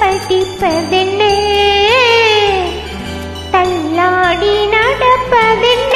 படிப்பதென்னே தள்ளாடி நடப்பதென்ன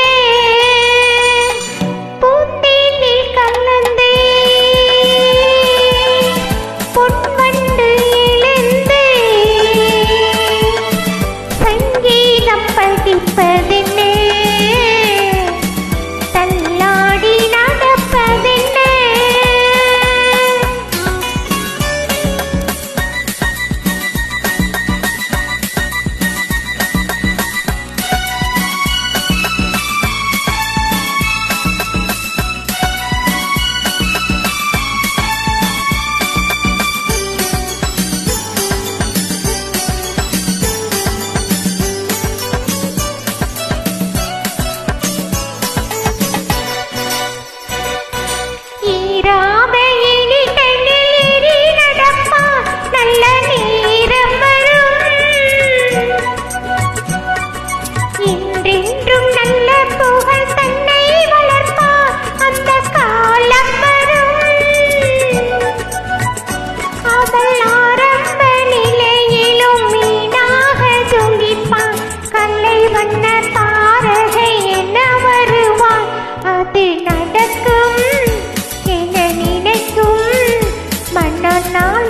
மன்னர் நாள்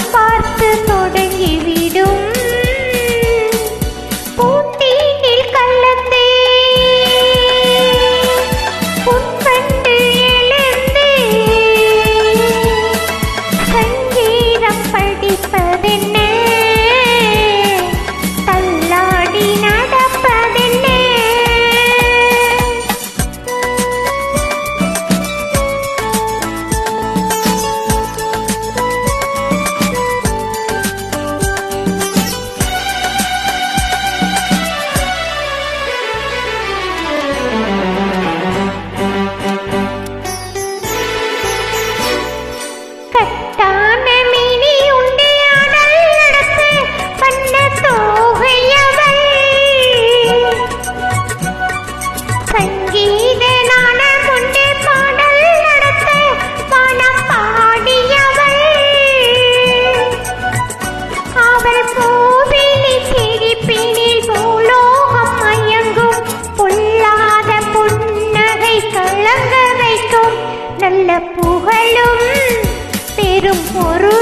கலங்க வைக்கும்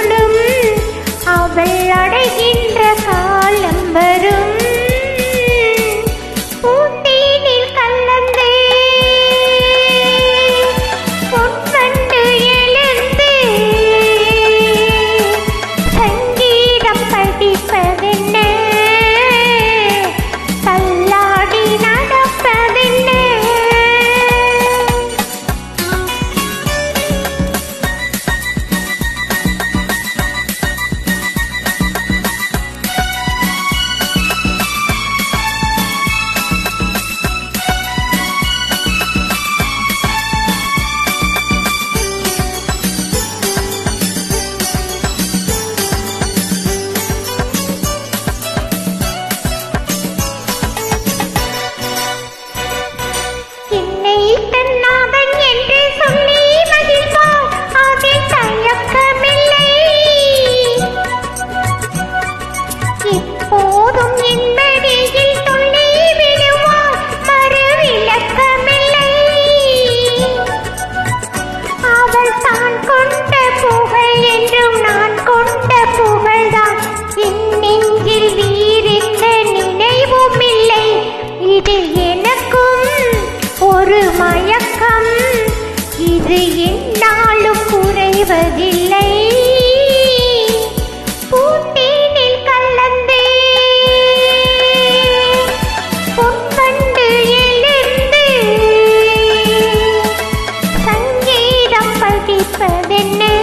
தப்பிப்பதென்ன